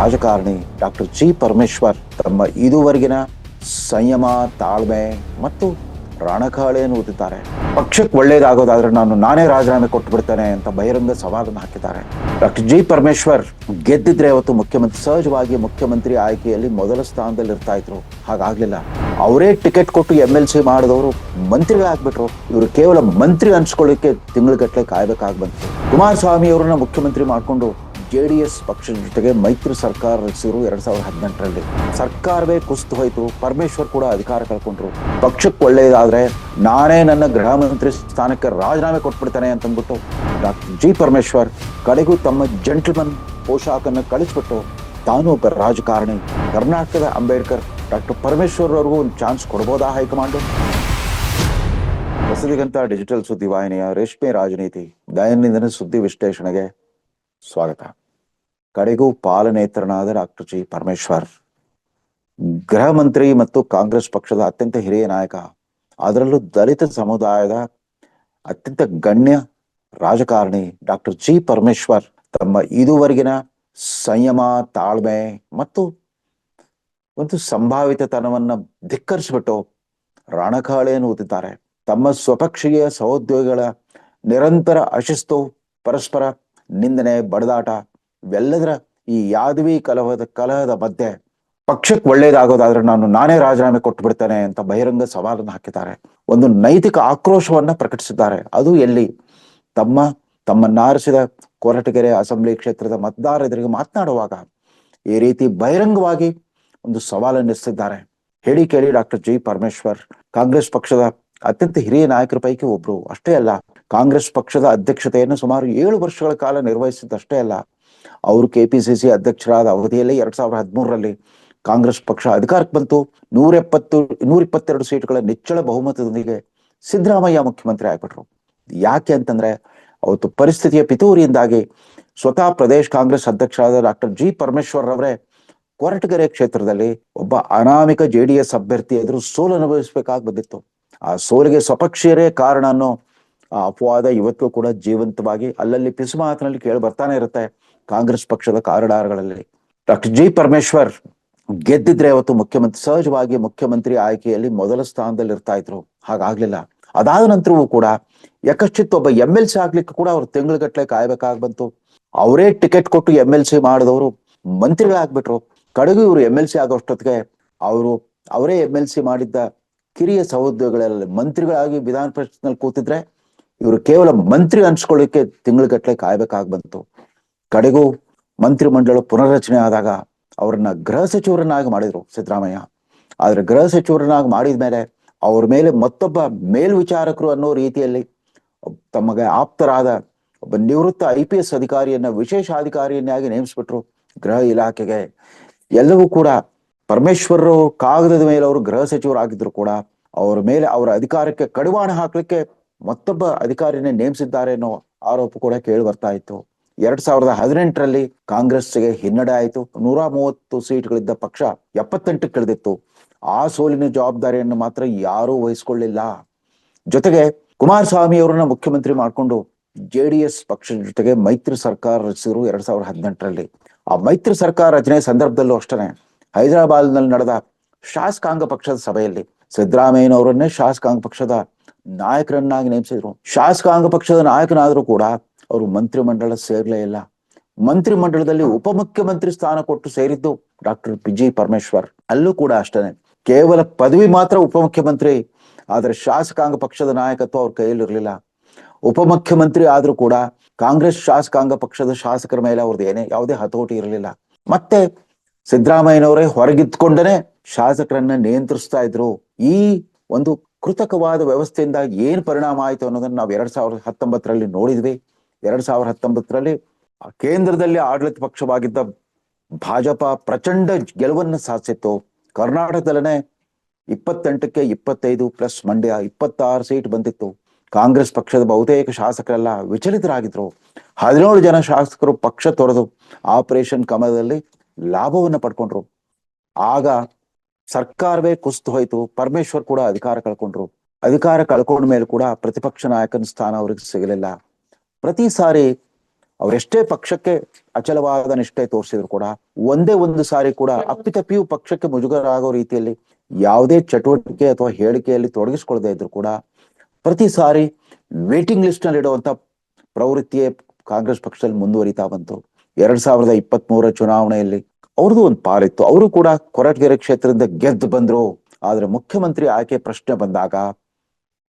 ರಾಜಕಾರಣಿ doctor G Parameshwar ತಮ್ಮ ಇದುವರೆಗಿನ ಸಂಯಮ, ತಾಳ್ಮೆ ಮತ್ತು ರಣಕಾಳೆಯನ್ನು ಊದಿದ್ದಾರೆ ಪಕ್ಷಕ್ಕೆ ಒಳ್ಳೇದಾಗೋದಾದ್ರೆ ನಾನು ನಾನೇ ರಾಜೀನಾಮೆ ಕೊಟ್ಟು ಬಿಡ್ತೇನೆ ಅಂತ ಬಹಿರಂಗ ಸವಾಲನ್ನು ಹಾಕಿದ್ದಾರೆ. ಡಾಕ್ಟರ್ ಜಿ ಪರಮೇಶ್ವರ್ ಗೆದ್ದಿದ್ರೆ ಅವತ್ತು ಮುಖ್ಯಮಂತ್ರಿ, ಸಹಜವಾಗಿ ಮುಖ್ಯಮಂತ್ರಿ ಆಯ್ಕೆಯಲ್ಲಿ ಮೊದಲ ಸ್ಥಾನದಲ್ಲಿ ಇರ್ತಾ ಇದ್ರು. ಹಾಗಾಗ್ಲಿಲ್ಲ. ಅವರೇ ಟಿಕೆಟ್ ಕೊಟ್ಟು ಎಂ ಎಲ್ ಸಿ ಮಾಡಿದವರು ಮಂತ್ರಿಗಳಾಗ್ಬಿಟ್ರು. ಇವರು ಕೇವಲ ಮಂತ್ರಿ ಅನ್ಸ್ಕೊಳ್ಳಿಕ್ಕೆ ತಿಂಗಳಗಟ್ಟಲೆ ಕಾಯ್ಬೇಕಾಗಿ ಬಂತು. ಕುಮಾರಸ್ವಾಮಿ ಅವರನ್ನ ಮುಖ್ಯಮಂತ್ರಿ ಮಾಡಿಕೊಂಡು ಜೆ ಡಿ ಎಸ್ ಪಕ್ಷದ ಜೊತೆಗೆ ಮೈತ್ರಿ ಸರ್ಕಾರ ರಚಿಸಿದ್ರು ಎರಡ್ ಸಾವಿರದ ಹದಿನೆಂಟರಲ್ಲಿ. ಸರ್ಕಾರವೇ ಕುಸಿದು ಹೋಯಿತು, ಪರಮೇಶ್ವರ್ ಕೂಡ ಅಧಿಕಾರ ಕಳ್ಕೊಂಡ್ರು. ಪಕ್ಷಕ್ಕೆ ಒಳ್ಳೆಯದಾದ್ರೆ ನಾನೇ ನನ್ನ ಗೃಹ ಮಂತ್ರಿ ಸ್ಥಾನಕ್ಕೆ ರಾಜೀನಾಮೆ ಕೊಟ್ಬಿಡ್ತಾನೆ ಅಂತಂದ್ಬಿಟ್ಟು ಡಾಕ್ಟರ್ ಜಿ ಪರಮೇಶ್ವರ್ ಕಡೆಗೂ ತಮ್ಮ ಜೆಂಟಲ್ಮನ್ ಪೋಷಾಕನ್ನು ಕಳಿಸ್ಬಿಟ್ಟು ತಾನು ಒಬ್ಬ ರಾಜಕಾರಣಿ. ಕರ್ನಾಟಕದ ಅಂಬೇಡ್ಕರ್ ಡಾಕ್ಟರ್ ಪರಮೇಶ್ವರ್ ಅವ್ರಿಗೂ ಒಂದು ಚಾನ್ಸ್ ಕೊಡ್ಬೋದಾ ಹೈಕಮಾಂಡ್? ಹೊಸದಿಗಂತ ಡಿಜಿಟಲ್ ಸುದ್ದಿ ವಾಹಿನಿಯ ರೇಷ್ಮೆ ರಾಜನೀತಿ, ದೈನಂದಿನ ಸುದ್ದಿ ವಿಶ್ಲೇಷಣೆಗೆ ಸ್ವಾಗತ. ಕಡೆಗೂ ಪಾಲನೇತ್ರನಾದ ಡಾಕ್ಟರ್ ಜಿ. ಪರಮೇಶ್ವರ್. ಗೃಹ ಮಂತ್ರಿ ಮತ್ತು ಕಾಂಗ್ರೆಸ್ ಪಕ್ಷದ ಅತ್ಯಂತ ಹಿರಿಯ ನಾಯಕ. ಅದರಲ್ಲೂ ದಲಿತ ಸಮುದಾಯದ ಅತ್ಯಂತ ಗಣ್ಯ ರಾಜಕಾರಣಿ ಡಾಕ್ಟರ್ ಜಿ. ಪರಮೇಶ್ವರ್. ತಮ್ಮ ಇದುವರೆಗಿನ ಸಂಯಮ, ತಾಳ್ಮೆ ಮತ್ತು ಒಂದು ಸಂಭಾವಿತತನವನ್ನ ಧಿಕ್ಕರಿಸಿಬಿಟ್ಟು ರಣಕಾಳೆಯನ್ನು ಊದಿದ್ದಾರೆ. ತಮ್ಮ ಸ್ವಪಕ್ಷೀಯ ಸಹೋದ್ಯೋಗಿಗಳ ನಿರಂತರ ಅಶಿಸ್ತು, ಪರಸ್ಪರ ನಿಂದನೆ, ಬಡದಾಟ ಇವೆಲ್ಲದರ ಈ ಯಾದವಿ ಕಲಹದ ಕಲಹದ ಮಧ್ಯೆ ಪಕ್ಷಕ್ಕೆ ಒಳ್ಳೇದಾಗೋದಾದ್ರೆ ನಾನು ನಾನೇ ರಾಜೀನಾಮೆ ಕೊಟ್ಟು ಬಿಡ್ತೇನೆ ಅಂತ ಬಹಿರಂಗ ಸವಾಲನ್ನು ಹಾಕಿದ್ದಾರೆ. ಒಂದು ನೈತಿಕ ಆಕ್ರೋಶವನ್ನ ಪ್ರಕಟಿಸಿದ್ದಾರೆ. ಅದು ಎಲ್ಲಿ? ತಮ್ಮ ತಮ್ಮನ್ನಾರಿಸಿದ ಕೊರಟಗೆರೆ ಅಸೆಂಬ್ಲಿ ಕ್ಷೇತ್ರದ ಮತದಾರ ಎದುರಿಗೆ ಮಾತನಾಡುವಾಗ ಈ ರೀತಿ ಬಹಿರಂಗವಾಗಿ ಒಂದು ಸವಾಲನ್ನು ಎಸೆದಿದ್ದಾರೆ ಹೇಳಿ ಕೇಳಿ ಡಾಕ್ಟರ್ ಜಿ ಪರಮೇಶ್ವರ್, ಕಾಂಗ್ರೆಸ್ ಪಕ್ಷದ ಅತ್ಯಂತ ಹಿರಿಯ ನಾಯಕರ ಪೈಕಿ ಒಬ್ರು. ಅಷ್ಟೇ ಅಲ್ಲ, ಕಾಂಗ್ರೆಸ್ ಪಕ್ಷದ ಅಧ್ಯಕ್ಷತೆಯನ್ನು ಸುಮಾರು ಏಳು ವರ್ಷಗಳ ಕಾಲ ನಿರ್ವಹಿಸಿದ್ದಷ್ಟೇ ಅಲ್ಲ ಅವರು ಸಿ ಅಧ್ಯಕ್ಷರಾದ ಅವಧಿಯಲ್ಲಿ ಎರಡ್ ಸಾವಿರದ ಹದಿಮೂರರಲ್ಲಿ ಕಾಂಗ್ರೆಸ್ ಪಕ್ಷ ಅಧಿಕಾರಕ್ಕೆ ಬಂತು. ನೂರ ಎಪ್ಪತ್ತು ನೂರ ಇಪ್ಪತ್ತೆರಡು ಸೀಟ್ಗಳ ನಿಚ್ಚಳ ಬಹುಮತದೊಂದಿಗೆ ಸಿದ್ದರಾಮಯ್ಯ ಮುಖ್ಯಮಂತ್ರಿ ಆಗ್ಬಿಟ್ರು. ಯಾಕೆ ಅಂತಂದ್ರೆ ಅವತ್ತು ಪರಿಸ್ಥಿತಿಯ ಪಿತೂರಿಯಿಂದಾಗಿ ಸ್ವತಃ ಪ್ರದೇಶ್ ಕಾಂಗ್ರೆಸ್ ಅಧ್ಯಕ್ಷರಾದ ಡಾಕ್ಟರ್ ಜಿ ಪರಮೇಶ್ವರ್ ಅವರೇ ಕೊರಟಗೆರೆ ಕ್ಷೇತ್ರದಲ್ಲಿ ಒಬ್ಬ ಅನಾಮಿಕ ಜೆ ಡಿ ಎಸ್ ಅಭ್ಯರ್ಥಿ ಎದುರು ಸೋಲು ಅನುಭವಿಸಬೇಕಾಗಿ ಬಂದಿತ್ತು. ಆ ಸೋಲಿಗೆ ಸ್ವಪಕ್ಷೀಯರೇ ಕಾರಣ ಅನ್ನೋ ಆ ಅಪವಾದ ಇವತ್ತು ಕೂಡ ಜೀವಂತವಾಗಿ ಅಲ್ಲಲ್ಲಿ ಪಿಸು ಮಾತಿನಲ್ಲಿ ಕೇಳಿ ಬರ್ತಾನೆ ಇರುತ್ತೆ. ಕಾಂಗ್ರೆಸ್ ಪಕ್ಷದ ಕಾರಿಡಾರ್ಗಳಲ್ಲಿ. ಡಾಕ್ಟರ್ ಜಿ ಪರಮೇಶ್ವರ್ ಗೆದ್ದಿದ್ರೆ ಅವತ್ತು ಮುಖ್ಯಮಂತ್ರಿ, ಸಹಜವಾಗಿ ಮುಖ್ಯಮಂತ್ರಿ ಆಯ್ಕೆಯಲ್ಲಿ ಮೊದಲ ಸ್ಥಾನದಲ್ಲಿ ಇರ್ತಾ ಇದ್ರು. ಹಾಗಾಗ್ಲಿಲ್ಲ. ಅದಾದ ನಂತರವೂ ಕೂಡ ಯಕಶ್ಚಿತ್ ಒಬ್ಬ ಎಂ ಎಲ್ ಸಿ ಆಗ್ಲಿಕ್ಕೆ ಕೂಡ ಅವ್ರು ತಿಂಗಳಗಟ್ಲೆ ಕಾಯ್ಬೇಕಾಗ್ ಬಂತು. ಅವರೇ ಟಿಕೆಟ್ ಕೊಟ್ಟು ಎಂ ಎಲ್ ಸಿ ಮಾಡಿದವರು ಮಂತ್ರಿಗಳಾಗ್ಬಿಟ್ರು. ಕಡೆಗೂ ಇವರು ಎಂ ಎಲ್ ಸಿ ಆಗೋಷ್ಟೊತ್ತಿಗೆ ಅವರು, ಅವರೇ ಎಂ ಎಲ್ ಸಿ ಮಾಡಿದ್ದ ಕಿರಿಯ ಸಹೋದ್ಯೋಗಿಗಳಲ್ಲಿ ಮಂತ್ರಿಗಳಾಗಿ ವಿಧಾನ ಪರಿಷತ್ನಲ್ಲಿ ಕೂತಿದ್ರೆ ಇವರು ಕೇವಲ ಮಂತ್ರಿ ಅನ್ಸ್ಕೊಳ್ಳಿಕ್ಕೆ ತಿಂಗಳಗಟ್ಲೆ ಕಾಯ್ಬೇಕಾಗ್ ಬಂತು. ಕಡೆಗೂ ಮಂತ್ರಿ ಮಂಡಳ ಪುನರ್ರಚನೆ ಆದಾಗ ಅವ್ರನ್ನ ಗೃಹ ಸಚಿವರನ್ನಾಗಿ ಮಾಡಿದ್ರು ಸಿದ್ದರಾಮಯ್ಯ. ಆದ್ರೆ ಗೃಹ ಸಚಿವರನ್ನಾಗಿ ಮಾಡಿದ ಮೇಲೆ ಅವ್ರ ಮೇಲೆ ಮತ್ತೊಬ್ಬ ಮೇಲ್ವಿಚಾರಕರು ಅನ್ನೋ ರೀತಿಯಲ್ಲಿ ತಮಗೆ ಆಪ್ತರಾದ ಒಬ್ಬ ನಿವೃತ್ತ ಐ ಪಿ ಎಸ್ ಅಧಿಕಾರಿಯನ್ನ, ವಿಶೇಷ ಅಧಿಕಾರಿಯನ್ನಾಗಿ ನೇಮಿಸ್ಬಿಟ್ರು ಗೃಹ ಇಲಾಖೆಗೆ. ಎಲ್ಲವೂ ಕೂಡ ಪರಮೇಶ್ವರರು ಕಾಗದದ ಮೇಲೆ ಅವರು ಗೃಹ ಸಚಿವರಾಗಿದ್ರು ಕೂಡ ಅವರ ಮೇಲೆ ಅವರ ಅಧಿಕಾರಕ್ಕೆ ಕಡಿವಾಣ ಹಾಕ್ಲಿಕ್ಕೆ ಮತ್ತೊಬ್ಬ ಅಧಿಕಾರಿನೇ ನೇಮಿಸಿದ್ದಾರೆ ಅನ್ನೋ ಆರೋಪ ಕೂಡ ಕೇಳಿ ಬರ್ತಾ ಇತ್ತು. ಎರಡ್ ಸಾವಿರದ ಹದಿನೆಂಟರಲ್ಲಿ ಕಾಂಗ್ರೆಸ್ಗೆ ಹಿನ್ನಡೆ ಆಯಿತು. ನೂರ ಮೂವತ್ತು ಸೀಟ್ಗಳಿದ್ದ ಪಕ್ಷ ಎಪ್ಪತ್ತೆಂಟಕ್ಕೆ ಕಳೆದಿತ್ತು. ಆ ಸೋಲಿನ ಜವಾಬ್ದಾರಿಯನ್ನು ಮಾತ್ರ ಯಾರೂ ವಹಿಸ್ಕೊಳ್ಳಿಲ್ಲ. ಜೊತೆಗೆ ಕುಮಾರಸ್ವಾಮಿ ಅವರನ್ನ ಮುಖ್ಯಮಂತ್ರಿ ಮಾಡಿಕೊಂಡು ಜೆ ಡಿ ಎಸ್ ಪಕ್ಷದ ಜೊತೆಗೆ ಮೈತ್ರಿ ಸರ್ಕಾರ ರಚಿಸಿದ್ರು ಎರಡ್ ಸಾವಿರದ ಹದಿನೆಂಟರಲ್ಲಿ. ಆ ಮೈತ್ರಿ ಸರ್ಕಾರ ರಚನೆ ಸಂದರ್ಭದಲ್ಲೂ ಅಷ್ಟೇ ಹೈದರಾಬಾದ್ನಲ್ಲಿ ನಡೆದ ಶಾಸಕಾಂಗ ಪಕ್ಷದ ಸಭೆಯಲ್ಲಿ ಸಿದ್ದರಾಮಯ್ಯನವರನ್ನೇ ಶಾಸಕಾಂಗ ಪಕ್ಷದ ನಾಯಕರನ್ನಾಗಿ ನೇಮಿಸಿದ್ರು. ಶಾಸಕಾಂಗ ಪಕ್ಷದ ನಾಯಕನಾದರೂ ಕೂಡ ಅವರು ಮಂತ್ರಿ ಮಂಡಳ ಸೇರ್ಲೇ ಇಲ್ಲ. ಮಂತ್ರಿ ಮಂಡಳದಲ್ಲಿ ಉಪಮುಖ್ಯಮಂತ್ರಿ ಸ್ಥಾನ ಕೊಟ್ಟು ಸೇರಿದ್ದು ಡಾಕ್ಟರ್ ಪಿ ಜಿ ಪರಮೇಶ್ವರ್. ಅಲ್ಲೂ ಕೂಡ ಅಷ್ಟೇ ಕೇವಲ ಪದವಿ ಮಾತ್ರ ಉಪಮುಖ್ಯಮಂತ್ರಿ, ಆದ್ರೆ ಶಾಸಕಾಂಗ ಪಕ್ಷದ ನಾಯಕತ್ವ ಅವ್ರ ಕೈಯಲ್ಲಿರ್ಲಿಲ್ಲ. ಉಪಮುಖ್ಯಮಂತ್ರಿ ಆದ್ರೂ ಕೂಡ ಕಾಂಗ್ರೆಸ್ ಶಾಸಕಾಂಗ ಪಕ್ಷದ ಶಾಸಕರ ಮೇಲೆ ಅವ್ರದ್ದು ಏನೇ ಯಾವುದೇ ಹತೋಟಿ ಇರಲಿಲ್ಲ. ಮತ್ತೆ ಸಿದ್ದರಾಮಯ್ಯನವರೇ ಹೊರಗಿದ್ಕೊಂಡನೆ ಶಾಸಕರನ್ನ ನಿಯಂತ್ರಿಸ್ತಾ ಇದ್ರು. ಈ ಒಂದು ಕೃತಕವಾದ ವ್ಯವಸ್ಥೆಯಿಂದ ಏನ್ ಪರಿಣಾಮ ಆಯ್ತು ಅನ್ನೋದನ್ನ ನಾವು ಎರಡ್ ಸಾವಿರದ ಹತ್ತೊಂಬತ್ತರಲ್ಲಿ ನೋಡಿದ್ವಿ. ಎರಡ್ ಸಾವಿರದ ಹತ್ತೊಂಬತ್ತರಲ್ಲಿ ಕೇಂದ್ರದಲ್ಲಿ ಆಡಳಿತ ಪಕ್ಷವಾಗಿದ್ದ ಭಾಜಪ ಪ್ರಚಂಡ ಗೆಲುವನ್ನು ಸಾಧಿಸಿತ್ತು. ಕರ್ನಾಟಕದಲ್ಲೇ ಇಪ್ಪತ್ತೆಂಟಕ್ಕೆ ಇಪ್ಪತ್ತೈದು ಪ್ಲಸ್ ಮಂಡ್ಯ ಇಪ್ಪತ್ತಾರು ಸೀಟ್ ಬಂದಿತ್ತು. ಕಾಂಗ್ರೆಸ್ ಪಕ್ಷದ ಬಹುತೇಕ ಶಾಸಕರೆಲ್ಲ ವಿಚಲಿತರಾಗಿದ್ರು. ಹದಿನೇಳು ಜನ ಶಾಸಕರು ಪಕ್ಷ ತೊರೆದು ಆಪರೇಷನ್ ಕಮಲದಲ್ಲಿ ಲಾಭವನ್ನು ಪಡ್ಕೊಂಡ್ರು. ಆಗ ಸರ್ಕಾರವೇ ಕುಸಿದು ಹೋಯ್ತು. ಪರಮೇಶ್ವರ್ ಕೂಡ ಅಧಿಕಾರ ಕಳ್ಕೊಂಡ್ರು. ಅಧಿಕಾರ ಕಳ್ಕೊಂಡ ಮೇಲೆ ಕೂಡ ಪ್ರತಿಪಕ್ಷ ನಾಯಕನ ಸ್ಥಾನ ಅವ್ರಿಗೆ ಸಿಗಲಿಲ್ಲ. ಪ್ರತಿ ಸಾರಿ ಅವರೆಷ್ಟೇ ಪಕ್ಷಕ್ಕೆ ಅಚಲವಾದ ನಿಷ್ಠೆ ತೋರಿಸಿದ್ರು ಕೂಡ, ಒಂದೇ ಒಂದು ಸಾರಿ ಕೂಡ ಅಪ್ಪಿತಪ್ಪಿಯು ಪಕ್ಷಕ್ಕೆ ಮುಜುಗರ ಆಗೋ ರೀತಿಯಲ್ಲಿ ಯಾವುದೇ ಚಟುವಟಿಕೆ ಅಥವಾ ಹೇಳಿಕೆಯಲ್ಲಿ ತೊಡಗಿಸ್ಕೊಳ್ಳದೆ ಇದ್ರು ಕೂಡ, ಪ್ರತಿ ಸಾರಿ ವೇಟಿಂಗ್ ಲಿಸ್ಟ್ನಲ್ಲಿ ಇಡುವಂತ ಪ್ರವೃತ್ತಿಯೇ ಕಾಂಗ್ರೆಸ್ ಪಕ್ಷದಲ್ಲಿ ಮುಂದುವರಿತಾ ಬಂತು. ಎರಡ್ ಸಾವಿರದ ಇಪ್ಪತ್ತ್ ಮೂರ ಚುನಾವಣೆಯಲ್ಲಿ ಅವ್ರದ್ದು ಒಂದು ಪಾಲಿತ್ತು. ಅವರು ಕೂಡ ಕೊರಟಗೆರೆ ಕ್ಷೇತ್ರದಿಂದ ಗೆದ್ದು ಬಂದ್ರು. ಆದ್ರೆ ಮುಖ್ಯಮಂತ್ರಿ ಆಯ್ಕೆ ಪ್ರಶ್ನೆ ಬಂದಾಗ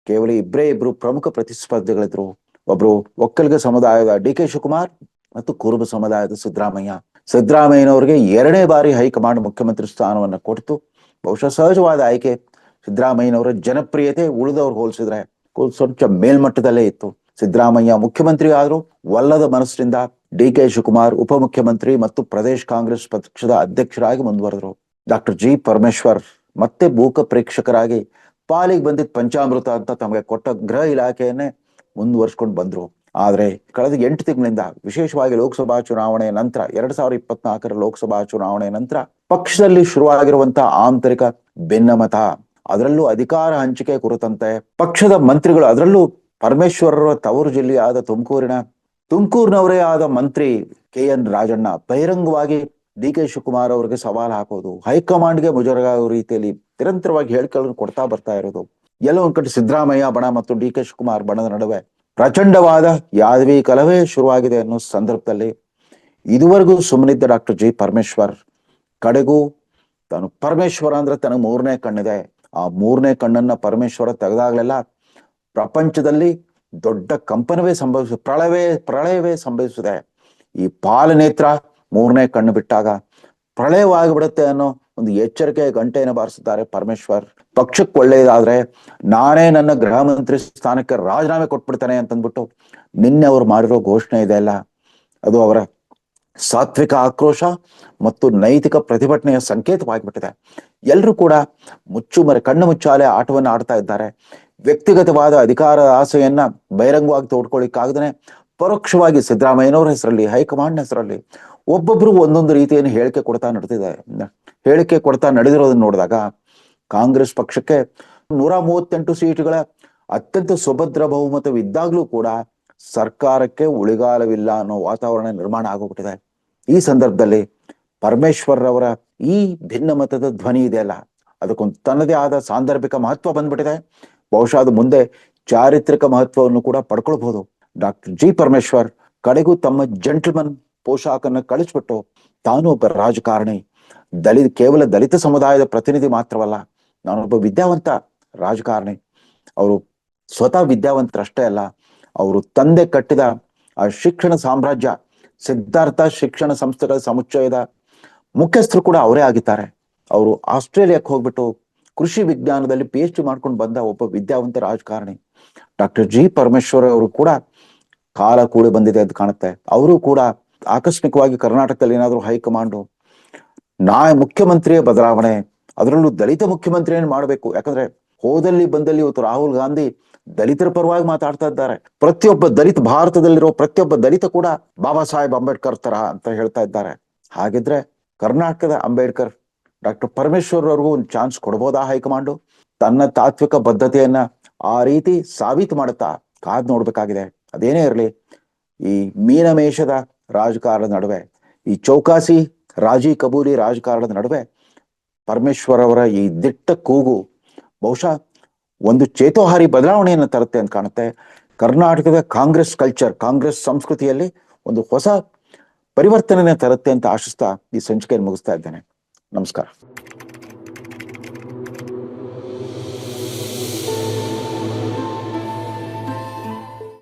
ಕೇವಲ ಇಬ್ಬರೇ ಇಬ್ರು ಪ್ರಮುಖ ಪ್ರತಿಸ್ಪರ್ಧಿಗಳಿದ್ರು. ಒಬ್ರು ಒಕ್ಕಲಿಗ ಸಮುದಾಯದ ಡಿ ಕೆ ಶಿವಕುಮಾರ್ ಮತ್ತು ಕುರುಬ ಸಮುದಾಯದ ಸಿದ್ದರಾಮಯ್ಯ. ಸಿದ್ದರಾಮಯ್ಯನವರಿಗೆ ಎರಡನೇ ಬಾರಿ ಹೈಕಮಾಂಡ್ ಮುಖ್ಯಮಂತ್ರಿ ಸ್ಥಾನವನ್ನು ಕೊಡ್ತು. ಬಹುಶಃ ಸಹಜವಾದ ಆಯ್ಕೆ. ಸಿದ್ದರಾಮಯ್ಯನವರ ಜನಪ್ರಿಯತೆ ಉಳಿದವ್ರು ಹೋಲಿಸಿದ್ರೆ ಸ್ವಲ್ಪ ಮೇಲ್ಮಟ್ಟದಲ್ಲೇ ಇತ್ತು. ಸಿದ್ದರಾಮಯ್ಯ ಮುಖ್ಯಮಂತ್ರಿ ಆದರೂ ಒಲ್ಲದ ಮನಸ್ಸಿನಿಂದ ಡಿ ಕೆ ಶಿವಕುಮಾರ್ ಉಪಮುಖ್ಯಮಂತ್ರಿ ಮತ್ತು ಪ್ರದೇಶ್ ಕಾಂಗ್ರೆಸ್ ಪಕ್ಷದ ಅಧ್ಯಕ್ಷರಾಗಿ ಮುಂದುವರೆದರು. ಡಾಕ್ಟರ್ ಜಿ ಪರಮೇಶ್ವರ್ ಮತ್ತೆ ಭೂಕ ಪ್ರೇಕ್ಷಕರಾಗಿ ಪಾಲಿಗೆ ಬಂದಿದ್ದ ಪಂಚಾಮೃತ ಅಂತ ತಮಗೆ ಕೊಟ್ಟ ಗೃಹ ಇಲಾಖೆಯನ್ನೇ ಮುಂದುವರ್ಸ್ಕೊಂಡು ಬಂದ್ರು. ಆದ್ರೆ ಕಳೆದ ಎಂಟು ತಿಂಗಳಿಂದ ವಿಶೇಷವಾಗಿ ಲೋಕಸಭಾ ಚುನಾವಣೆ ನಂತರ ಎರಡ್ ಸಾವಿರದ ಇಪ್ಪತ್ನಾಲ್ಕರ ಲೋಕಸಭಾ ಚುನಾವಣೆ ನಂತರ ಪಕ್ಷದಲ್ಲಿ ಶುರುವಾಗಿರುವಂತಹ ಆಂತರಿಕ ಭಿನ್ನಮತ ಅದರಲ್ಲೂ ಅಧಿಕಾರ ಹಂಚಿಕೆ ಕುರಿತಂತೆ ಪಕ್ಷದ ಮಂತ್ರಿಗಳು, ಅದರಲ್ಲೂ ಪರಮೇಶ್ವರರ ತವರು ಜಿಲ್ಲೆಯಾದ ತುಮಕೂರಿನ ತುಮಕೂರಿನವರೇ ಆದ ಮಂತ್ರಿ ಕೆ ಎನ್ ರಾಜಣ್ಣ ಬಹಿರಂಗವಾಗಿ ಡಿ ಕೆ ಶಿವಕುಮಾರ್ ಅವರಿಗೆ ಸವಾಲ್ ಹಾಕೋದು, ಹೈಕಮಾಂಡ್ಗೆ ಮುಜುಗರಾಗೋ ರೀತಿಯಲ್ಲಿ ನಿರಂತರವಾಗಿ ಹೇಳಿಕೆಗಳನ್ನು ಕೊಡ್ತಾ ಬರ್ತಾ ಇರೋದು. ಎಲ್ಲೋ ಒಂದ್ ಕಡೆ ಸಿದ್ದರಾಮಯ್ಯ, ಬಣ ಮತ್ತು ಡಿ ಕೆ ಶಿವಕುಮಾರ್ ಬಣದ ನಡುವೆ ಪ್ರಚಂಡವಾದ ಯಾದವಿ ಕಲವೇ ಶುರುವಾಗಿದೆ ಅನ್ನೋ ಸಂದರ್ಭದಲ್ಲಿ ಇದುವರೆಗೂ ಸುಮ್ಮನಿದ್ದ ಡಾಕ್ಟರ್ ಜಿ ಪರಮೇಶ್ವರ್ ಕಡೆಗೂ ತಾನು ಪರಮೇಶ್ವರ ಅಂದ್ರೆ ತನಗೆ ಮೂರನೇ ಕಣ್ಣಿದೆ. ಆ ಮೂರನೇ ಕಣ್ಣನ್ನ ಪರಮೇಶ್ವರ ತೆಗೆದಾಗ್ಲೆಲ್ಲ ಪ್ರಪಂಚದಲ್ಲಿ ದೊಡ್ಡ ಕಂಪನವೇ ಸಂಭವಿಸ ಪ್ರಳಯವೇ ಪ್ರಳಯವೇ ಸಂಭವಿಸಿದೆ. ಈ ಪಾಲನೇತ್ರ ಮೂರನೇ ಕಣ್ಣು ಬಿಟ್ಟಾಗ ಪ್ರಳಯವಾಗಿ ಬಿಡುತ್ತೆ ಅನ್ನೋ ಒಂದು ಎಚ್ಚರಿಕೆ ಗಂಟೆಯನ್ನು ಬಾರಿಸುತ್ತಾರೆ ಪರಮೇಶ್ವರ್. ಪಕ್ಷಕ್ಕೆ ಒಳ್ಳೆಯದಾದ್ರೆ ನಾನೇ ನನ್ನ ಗೃಹ ಮಂತ್ರಿ ಸ್ಥಾನಕ್ಕೆ ರಾಜೀನಾಮೆ ಕೊಟ್ಬಿಡ್ತಾನೆ ಅಂತಂದ್ಬಿಟ್ಟು ನಿನ್ನೆ ಅವ್ರು ಮಾಡಿರೋ ಘೋಷಣೆ ಇದೆ ಅಲ್ಲ? ಅದು ಅವರ ಸಾತ್ವಿಕ ಆಕ್ರೋಶ ಮತ್ತು ನೈತಿಕ ಪ್ರತಿಭಟನೆಯ ಸಂಕೇತವಾಗಿಬಿಟ್ಟಿದೆ. ಎಲ್ಲರೂ ಕೂಡ ಮುಚ್ಚುಮರೆ, ಕಣ್ಣು ಮುಚ್ಚಾಲೆ ಆಟವನ್ನು ಆಡ್ತಾ ಇದ್ದಾರೆ. ವ್ಯಕ್ತಿಗತವಾದ ಅಧಿಕಾರ ಆಸೆಯನ್ನ ಬಹಿರಂಗವಾಗಿ ತೋಡ್ಕೊಳ್ಳಿಕ್ಕಾಗದೇ ಪರೋಕ್ಷವಾಗಿ ಸಿದ್ದರಾಮಯ್ಯನವರ ಹೆಸರಲ್ಲಿ ಹೈಕಮಾಂಡ್ ಹೆಸರಲ್ಲಿ ಒಬ್ಬೊಬ್ರು ಒಂದೊಂದು ರೀತಿಯನ್ನು ಹೇಳಿಕೆ ಕೊಡ್ತಾ ನಡೆದಿದ್ದಾರೆ ಹೇಳಿಕೆ ಕೊಡ್ತಾ ನಡೆದಿರೋದನ್ನ ನೋಡಿದಾಗ ಕಾಂಗ್ರೆಸ್ ಪಕ್ಷಕ್ಕೆ ನೂರ ಮೂವತ್ತೆಂಟು ಸೀಟುಗಳ ಅತ್ಯಂತ ಸುಭದ್ರ ಬಹುಮತವಿದ್ದಾಗ್ಲೂ ಕೂಡ ಸರ್ಕಾರಕ್ಕೆ ಉಳಿಗಾಲವಿಲ್ಲ ಅನ್ನೋ ವಾತಾವರಣ ನಿರ್ಮಾಣ ಆಗೋಗ್ಬಿಟ್ಟಿದೆ. ಈ ಸಂದರ್ಭದಲ್ಲಿ ಪರಮೇಶ್ವರ್ ಅವರ ಈ ಭಿನ್ನ ಮತದ ಧ್ವನಿ ಇದೆಯಲ್ಲ ಅದಕ್ಕೊಂದು ತನ್ನದೇ ಆದ ಸಾಂದರ್ಭಿಕ ಮಹತ್ವ ಬಂದ್ಬಿಟ್ಟಿದೆ. ಬಹುಶಃ ಅದು ಮುಂದೆ ಚಾರಿತ್ರಿಕ ಮಹತ್ವವನ್ನು ಕೂಡ ಪಡ್ಕೊಳ್ಬಹುದು. ಡಾಕ್ಟರ್ ಜಿ ಪರಮೇಶ್ವರ್, ಕಡೆಗೂ ತಮ್ಮ ಜೆಂಟಲ್ಮನ್ ಪೋಷಾಕನ್ನ ಕಳಿಸ್ಬಿಟ್ಟು ತಾನು ಒಬ್ಬ ರಾಜಕಾರಣಿ. ದಲಿತ, ಕೇವಲ ದಲಿತ ಸಮುದಾಯದ ಪ್ರತಿನಿಧಿ ಮಾತ್ರವಲ್ಲ, ನಾನೊಬ್ಬ ವಿದ್ಯಾವಂತ ರಾಜಕಾರಣಿ. ಅವರು ಸ್ವತಃ ವಿದ್ಯಾವಂತರಷ್ಟೇ ಅಲ್ಲ, ಅವರು ತಂದೆ ಕಟ್ಟಿದ ಆ ಶಿಕ್ಷಣ ಸಾಮ್ರಾಜ್ಯ, ಸಿದ್ಧಾರ್ಥ ಶಿಕ್ಷಣ ಸಂಸ್ಥೆಗಳ ಸಮುಚ್ಚಯದ ಮುಖ್ಯಸ್ಥರು ಕೂಡ ಅವರೇ ಆಗಿದ್ದಾರೆ. ಅವರು ಆಸ್ಟ್ರೇಲಿಯಾಕ್ಕೆ ಹೋಗ್ಬಿಟ್ಟು ಕೃಷಿ ವಿಜ್ಞಾನದಲ್ಲಿ ಪಿ ಎಚ್ ಡಿ ಮಾಡ್ಕೊಂಡು ಬಂದ ಒಬ್ಬ ವಿದ್ಯಾವಂತ ರಾಜಕಾರಣಿ. ಡಾಕ್ಟರ್ ಜಿ ಪರಮೇಶ್ವರ್ ಅವರು ಕೂಡ ಕಾಲ ಕೂಡಿ ಬಂದಿದೆ ಅಂತ ಕಾಣುತ್ತೆ. ಅವರು ಕೂಡ ಆಕಸ್ಮಿಕವಾಗಿ ಕರ್ನಾಟಕದಲ್ಲಿ ಏನಾದರೂ ಹೈಕಮಾಂಡು ನಾ ಮುಖ್ಯಮಂತ್ರಿಯ ಬದಲಾವಣೆ, ಅದರಲ್ಲೂ ದಲಿತ ಮುಖ್ಯಮಂತ್ರಿಯನ್ನು ಮಾಡಬೇಕು? ಯಾಕಂದ್ರೆ ಹೋದಲ್ಲಿ ಬಂದಲ್ಲಿ ಇವತ್ತು ರಾಹುಲ್ ಗಾಂಧಿ ದಲಿತರ ಪರವಾಗಿ ಮಾತಾಡ್ತಾ ಇದ್ದಾರೆ. ಪ್ರತಿಯೊಬ್ಬ ದಲಿತ, ಭಾರತದಲ್ಲಿರೋ ಪ್ರತಿಯೊಬ್ಬ ದಲಿತ ಕೂಡ ಬಾಬಾ ಸಾಹೇಬ್ ಅಂಬೇಡ್ಕರ್ ತರ ಅಂತ ಹೇಳ್ತಾ ಇದ್ದಾರೆ. ಹಾಗಿದ್ರೆ ಕರ್ನಾಟಕದ ಅಂಬೇಡ್ಕರ್ ಡಾಕ್ಟರ್ ಪರಮೇಶ್ವರ್ ಅವ್ರಿಗೂ ಒಂದು ಚಾನ್ಸ್ ಕೊಡ್ಬೋದಾ ಹೈಕಮಾಂಡು? ತನ್ನ ತಾತ್ವಿಕ ಬದ್ಧತೆಯನ್ನ ಆ ರೀತಿ ಸಾಬೀತು ಮಾಡುತ್ತಾ ಕಾದ್ ನೋಡ್ಬೇಕಾಗಿದೆ. ಅದೇನೇ ಇರಲಿ, ಈ ಮೀನಮೇಷದ ರಾಜಕಾರಣದ ನಡುವೆ. ಈ ಚೌಕಾಸಿ, ರಾಜಿ ಕಬೂಲಿ ರಾಜಕಾರಣದ ನಡುವೆ ಪರಮೇಶ್ವರ್ ಅವರ ಈ ದಿಟ್ಟ ಕೂಗು ಬಹುಶಃ ಒಂದು ಚೇತೋಹಾರಿ ಬದಲಾವಣೆಯನ್ನು ತರುತ್ತೆ ಅಂತ ಕಾಣುತ್ತೆ. ಕರ್ನಾಟಕದ ಕಾಂಗ್ರೆಸ್ ಕಲ್ಚರ್, ಕಾಂಗ್ರೆಸ್ ಸಂಸ್ಕೃತಿಯಲ್ಲಿ ಒಂದು ಹೊಸ ಪರಿವರ್ತನೆಯನ್ನು ತರುತ್ತೆ ಅಂತ ಆಶಿಸ್ತಾ ಈ ಸಂಚಿಕೆಯನ್ನು ಮುಗಿಸ್ತಾ ಇದ್ದೇನೆ. ನಮಸ್ಕಾರ.